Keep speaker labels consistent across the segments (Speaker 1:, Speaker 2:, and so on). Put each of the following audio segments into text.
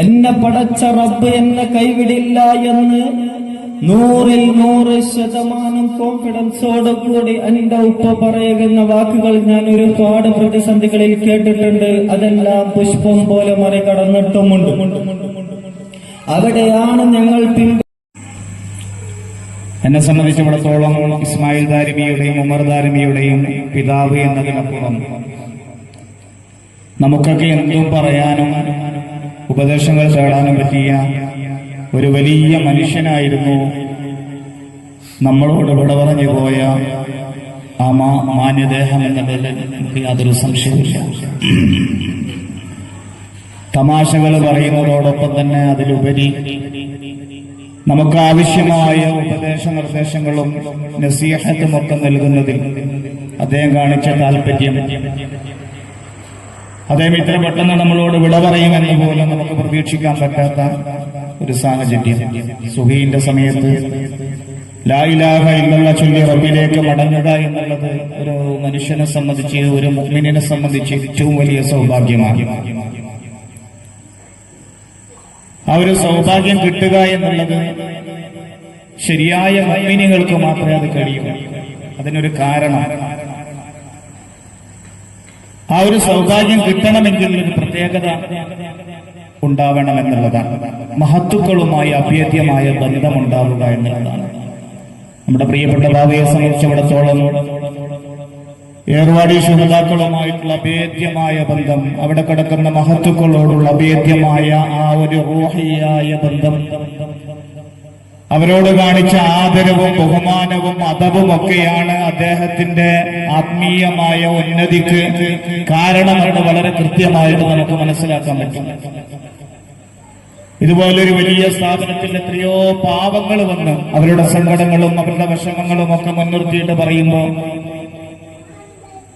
Speaker 1: എന്നെ പടച്ച റബ്ബ് എന്നെ കൈവിടില്ല എന്ന് നൂറിൽ നൂറ് ശതമാനം കോൺഫിഡൻസോട് കൂടി എന്റെ ഉപ്പ പറയുന്ന വാക്കുകൾ ഞാൻ ഒരുപാട് പ്രതിസന്ധികളിൽ കേട്ടിട്ടുണ്ട്. അതെല്ലാം പുഷ്പം പോലെ മറികടന്നിട്ടുമുണ്ട്. അവിടെയാണ് ഞങ്ങൾ പിൻ
Speaker 2: എന്നെ സംബന്ധിച്ചിടത്തോളം ഇസ്മായിൽ ദാരിമിയുടെയും ഉമർ ദാരിമിയുടെയും പിതാവ് എന്നതിനപ്പുറം നമുക്കൊക്കെ എന്തും പറയാനും ഉപദേശങ്ങൾ തേടാനും പറ്റിയ ഒരു വലിയ മനുഷ്യനായിരുന്നു നമ്മളോട് വിട പറഞ്ഞു പോയ ആ മാ മാന്യദേഹം എന്നതിൽ നമുക്ക് യാതൊരു സംശയമില്ല തമാശകൾ പറയുന്നതോടൊപ്പം തന്നെ അതിലുപരി നമുക്ക് ആവശ്യമായ ഉപദേശ നിർദ്ദേശങ്ങളും നസീഹത്തും ഒക്കെ നൽകുന്നതിൽ അദ്ദേഹം കാണിച്ച താല്പര്യം അദ്ദേഹം ഇത്ര പെട്ടെന്ന് നമ്മളോട് വിട പറയുമെന്ന് പോലും നമുക്ക് പ്രതീക്ഷിക്കാൻ പറ്റാത്ത ഒരു സാഹചര്യം. സുഹീന്റെ സമയത്ത് ലായിലാഹ എന്നുള്ള ചൊല്ലി റബ്ബിലേക്ക് മടങ്ങുക എന്നുള്ളത് ഒരു മനുഷ്യനെ സംബന്ധിച്ച് ഒരു മുഗ്മിനെ സംബന്ധിച്ച് ഏറ്റവും വലിയ സൗഭാഗ്യമാണ്. ആ ഒരു സൗഭാഗ്യം കിട്ടുക എന്നുള്ളത് ശരിയായ മമ്മിനികൾക്ക് മാത്രമേ അത് കഴിയൂ. അതിനൊരു കാരണം. ആ ഒരു സൗഭാഗ്യം കിട്ടണമെങ്കിൽ ഒരു പ്രത്യേകത ഉണ്ടാവണം എന്നുള്ളതാണ് മഹത്തുക്കളുമായി അഭേദ്യമായ ബന്ധമുണ്ടാവുക എന്നുള്ളതാണ്. നമ്മുടെ പ്രിയപ്പെട്ട ബാബയെ സംബന്ധിച്ചിടത്തോളം ഏർവാടി ശുഹതാക്കളുമായിട്ടുള്ള അഭേദ്യമായ ബന്ധം അവിടെ കിടക്കുന്ന മഹത്തുക്കളോടുള്ള അഭേദ്യമായ ആ ഒരു റോഹിയായ ബന്ധം. അവരോട് കാണിച്ച ആദരവും ബഹുമാനവും അതവും ഒക്കെയാണ് അദ്ദേഹത്തിന്റെ ആത്മീയമായ ഉന്നതിക്ക് കാരണമെന്ന് വളരെ കൃത്യമായിട്ട് നമുക്ക് മനസ്സിലാക്കാൻ പറ്റും. ഇതുപോലൊരു വലിയ സ്ഥാപനത്തിൽ എത്രയോ പാവങ്ങൾ വന്ന് അവരുടെ സങ്കടങ്ങളും അവരുടെ വിഷമങ്ങളും ഒക്കെ മുൻനിർത്തിയിട്ട് പറയുമ്പോൾ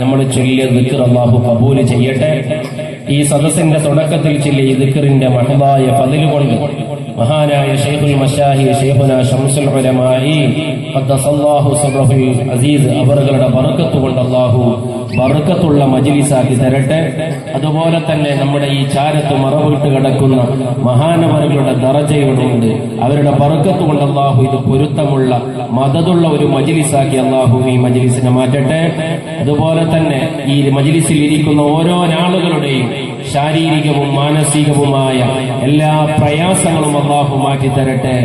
Speaker 3: നമ്മൾ ചൊല്ലിയ ദിക്കർ അള്ളാഹു കബൂൽ ചെയ്യട്ടെ. ഈ സദസ്സിന്റെ തുടക്കത്തിൽ ചൊല്ലിയ ദിക്കറിന്റെ മഹതായ പതിലുകൊണ്ട് കൊണ്ട് മഹാനായ ഷെയ്ഖുൽ മഷാഹി ഷെയ്ഖുന ഷംസുൽ ഉലമായി ഖദ്ദസല്ലാഹു സിർറഹുൽ അസീസ് അവറുകളുടെ ബർക്കത്ത് കൊണ്ട് അല്ലാഹു ബർക്കത്തുള്ള മജ്ലിസാക്കി തരട്ടെ. അതുപോലെ തന്നെ നമ്മുടെ ഈ ചാരത്ത് മറവിട്ട് കിടക്കുന്ന മഹാനവറുകളുടെ ദറജകളുണ്ട് അവരുടെ ബർക്കത്ത് കൊണ്ട് അല്ലാഹു ഇത് പൊരുത്തമുള്ള മതതുള്ള ഒരു മജ്ലിസാക്കി അല്ലാഹു ഈ മജ്ലിസിനെ മാറ്റട്ടെ. അതുപോലെ തന്നെ ഈ മജ്ലിസിൽ ഇരിക്കുന്ന ഓരോ ആളുകളുടെയും ശാരീരികവും മാനസികവുമായ എല്ലാ പ്രയാസങ്ങളും അള്ളാഹു മാറ്റി തരട്ടെ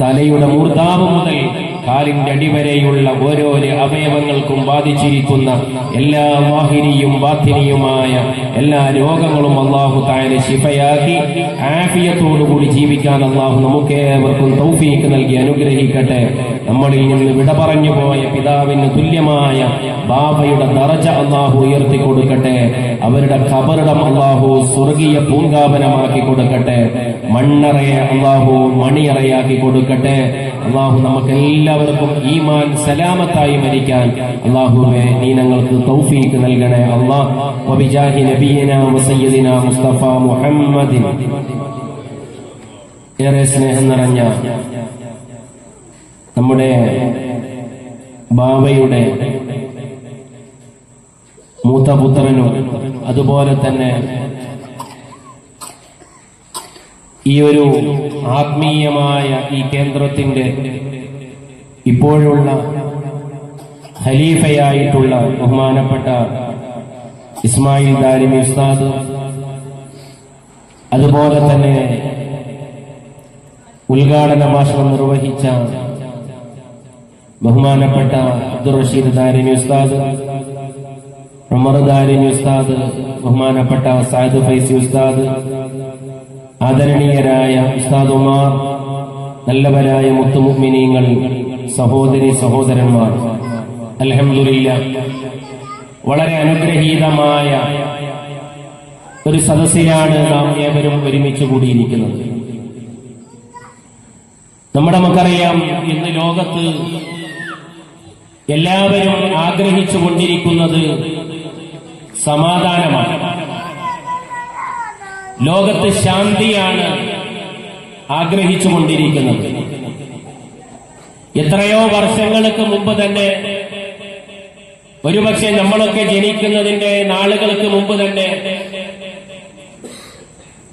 Speaker 3: തലയുടെ മൂർധാവ് മുതൽ കാലിന്റെ അടിവരെയുള്ള ഓരോ അവയവങ്ങൾക്കും ബാധിച്ചിരിക്കുന്ന എല്ലാ വാഹിനിയും ബാധിനിയുമായ എല്ലാ രോഗങ്ങളും അള്ളാഹു താഴെ ശിഫയാക്കി ആഫിയത്തോടുകൂടി ജീവിക്കാൻ അള്ളാഹു നമുക്കേവർക്കും തൗഫീക്ക് നൽകി അനുഗ്രഹിക്കട്ടെ. നമ്മളിൽ നിന്ന് വിട പറഞ്ഞു പോയ പിതാവിന് തുല്യമായ ബാബയുടെ ദറജ അള്ളാഹു ഉയർത്തി കൊടുക്കട്ടെ. അവരുടെ ഖബറിടം അള്ളാഹു സ്വർഗീയ പൂങ്കാപനമാക്കി കൊടുക്കട്ടെ. മണ്ണറയെ അള്ളാഹു മണിയറയാക്കി കൊടുക്കട്ടെ. അള്ളാഹു നമുക്ക് എല്ലാവർക്കും ഈമാൻ സലാമത്തായി മരിക്കാൻ അള്ളാഹുവെ നീ ഞങ്ങൾക്ക് തൗഫീക്ക് നൽകണേ അള്ളാഹ് നബിയന വസയ്യിദിന മുസ്തഫ മുഹമ്മദിൻ. ഏറെ സ്നേഹം നിറഞ്ഞ നമ്മുടെ ബാബയുടെ മൂത്തപുത്രനും അതുപോലെ തന്നെ ഈ ഒരു ആത്മീയമായ ഈ കേന്ദ്രത്തിന്റെ ഇപ്പോഴുള്ള ഖലീഫയായിട്ടുള്ള ബഹുമാനപ്പെട്ട ഇസ്മായിൽ ദാരിമി ഉസ്താദ് അതുപോലെ തന്നെ ഉദ്ഘാടന ഭാഷണം നിർവഹിച്ച ബഹുമാനപ്പെട്ട അബ്ദുൾ റഷീദ് ദാരിമി ഉസ്താദ് ഉമർ ദാരിമി ഉസ്താദ് ബഹുമാനപ്പെട്ട സായിദ് ഫൈസി ഉസ്താദ് ആദരണീയരായ ഉസ്താദുമാർ നല്ലവരായ മുത്തുമുമിനീങ്ങൾ സഹോദരി സഹോദരന്മാർ അലഹമില്ല വളരെ അനുഗ്രഹീതമായ ഒരു സദസ്സിലാണ് നാം ഏവരും ഒരുമിച്ച് കൂടിയിരിക്കുന്നത്. നമ്മുടെ നമുക്കറിയാം ഇന്ന് ലോകത്ത് എല്ലാവരും ആഗ്രഹിച്ചു കൊണ്ടിരിക്കുന്നത് സമാധാനമാണ്. ലോകത്ത് ശാന്തിയാണ് ആഗ്രഹിച്ചു കൊണ്ടിരിക്കുന്നത് എത്രയോ വർഷങ്ങൾക്ക് മുമ്പ് തന്നെ ഒരുപക്ഷെ നമ്മളൊക്കെ ജനിക്കുന്നതിന്റെ നാളുകൾക്ക് മുമ്പ് തന്നെ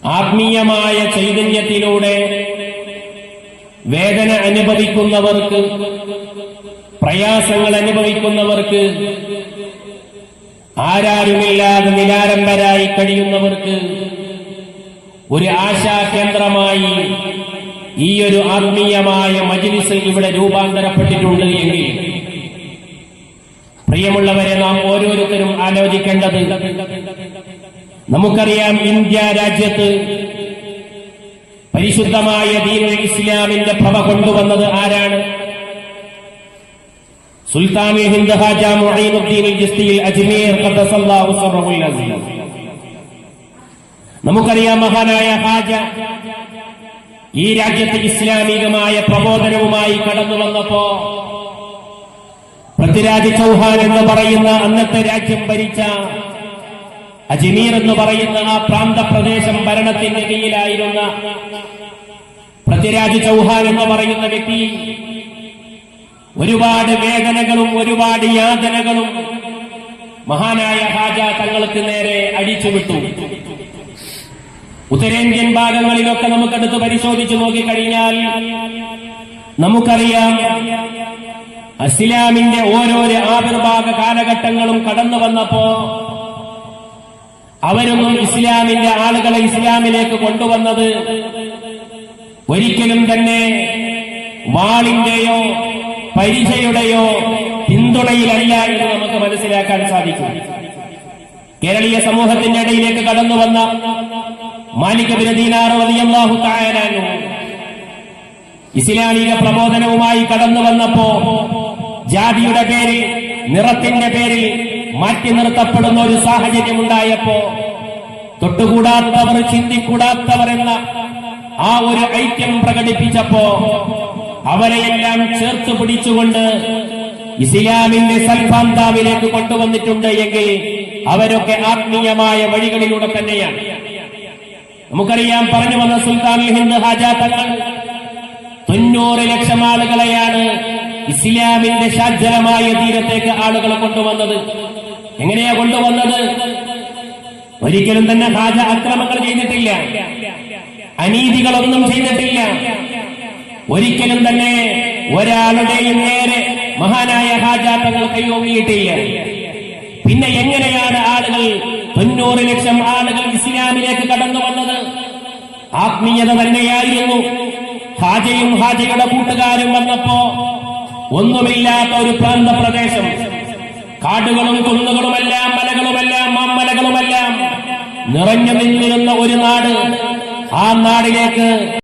Speaker 3: ആത്മീയമായ ചൈതന്യത്തിലൂടെ വേദന അനുഭവിക്കുന്നവർക്ക് പ്രയാസങ്ങൾ അനുഭവിക്കുന്നവർക്ക് ആരാരുമില്ലാതെ നിരാരംഭരായി കഴിയുന്നവർക്ക് ഒരു ആശാ കേന്ദ്രമായി ഈ ഒരു ആത്മീയമായ മജിലിസ് ഇവിടെ രൂപാന്തരപ്പെട്ടിട്ടുണ്ട് എങ്കിൽ പ്രിയമുള്ളവരെ നാം ഓരോരുത്തരും ആലോചിക്കേണ്ടത് നമുക്കറിയാം ഇന്ത്യ രാജ്യത്ത് പരിശുദ്ധമായ ദീനുൽ ഇസ്ലാമിന്റെ ഭവ കൊണ്ടുവന്നത് ആരാണ്? സുൽത്താൻ ഹിന്ദ് ഹാജ ജിസ്തിയിൽ അജ്മീർ നമുക്കറിയാം മഹാനായ ഹാജ ഈ രാജ്യത്തെ ഇസ്ലാമികമായ പ്രബോധനവുമായി കടന്നു വന്നപ്പോ പൃഥ്വിരാജ് ചൗഹാൻ എന്ന് പറയുന്ന അന്നത്തെ രാജ്യം ഭരിച്ച അജ്മീർ എന്ന് പറയുന്ന ആ പ്രാന്തപ്രദേശം ഭരണത്തിന്റെ കീഴിലായിരുന്ന പൃഥ്വിരാജ് ചൗഹാൻ എന്ന് പറയുന്ന വ്യക്തി ഒരുപാട് വേദനകളും ഒരുപാട് യാതനകളും മഹാനായ ഹാജ തങ്ങൾക്ക് നേരെ അടിച്ചുവിട്ടു. ഉത്തരേന്ത്യൻ ഭാഗങ്ങളിലൊക്കെ നമുക്കടുത്ത് പരിശോധിച്ചു നോക്കിക്കഴിഞ്ഞാൽ നമുക്കറിയാം അസ്ലാമിന്റെ ഓരോരോ ആവിർഭാഗ കാലഘട്ടങ്ങളും കടന്നു വന്നപ്പോ അവരൊന്നും ഇസ്ലാമിന്റെ ആളുകളെ ഇസ്ലാമിലേക്ക് കൊണ്ടുവന്നത് ഒരിക്കലും തന്നെ വാളിന്റെയോ പരിചയുടെയോ പിന്തുണയിലല്ല എന്ന് നമുക്ക് മനസ്സിലാക്കാൻ സാധിക്കും. കേരളീയ സമൂഹത്തിന്റെ ഇടയിലേക്ക് കടന്നു വന്ന ഇസ്ലാമിക പ്രബോധനവുമായി കടന്നു വന്നപ്പോ ജാതിയുടെ പേരിൽ നിറത്തിന്റെ പേരിൽ മാറ്റി നിർത്തപ്പെടുന്ന ഒരു സാഹചര്യം ഉണ്ടായപ്പോ തൊട്ടുകൂടാത്തവർ ചിന്തിക്കൂടാത്തവർ എന്ന ആ ഒരു ഐക്യം പ്രകടിപ്പിച്ചപ്പോ അവരെയെല്ലാം ചേർത്ത് പിടിച്ചുകൊണ്ട് ഇസ്ലാമിന്റെ സൽഭാന്താവിലേക്ക് കൊണ്ടുവന്നിട്ടുണ്ട് എങ്കിൽ അവരൊക്കെ ആത്മീയമായ വഴികളിലൂടെ തന്നെയാണ്. നമുക്കറിയാം പറഞ്ഞു വന്ന സുൽത്താൻ ഹിന്ദ് ഹാജ തങ്ങൾ തൊണ്ണൂറ് ലക്ഷം ആളുകളെയാണ് ഇസ്ലാമിന്റെ ശാജലമായ തീരത്തേക്ക് ആളുകൾ കൊണ്ടുവന്നത്. എങ്ങനെയാ കൊണ്ടുവന്നത്? ഒരിക്കലും തന്നെ ഹാജ അക്രമങ്ങൾ ചെയ്തിട്ടില്ല. അനീതികളൊന്നും ചെയ്തിട്ടില്ല. ഒരിക്കലും തന്നെ ഒരാളുടെയും നേരെ മഹാനായ ഹാജാത്തങ്ങൾ തങ്ങൾ പിന്നെ എങ്ങനെയാണ് ആളുകൾ തൊണ്ണൂറ് ലക്ഷം ആളുകൾ ഇസ്ലാമിലേക്ക് കടന്നു വന്നത് ആത്മീയത തന്നെയായിരുന്നു. ഹാജയും ഹാജയുടെ കൂട്ടുകാരും വന്നപ്പോ ഒന്നുമില്ലാത്ത ഒരു പ്രാന്ത പ്രദേശം കാടുകളും കുന്നുകളുമെല്ലാം മലകളുമെല്ലാം മമ്മലകളുമെല്ലാം നിറഞ്ഞു നിന്നിരുന്ന ഒരു നാട്. ആ നാടിലേക്ക്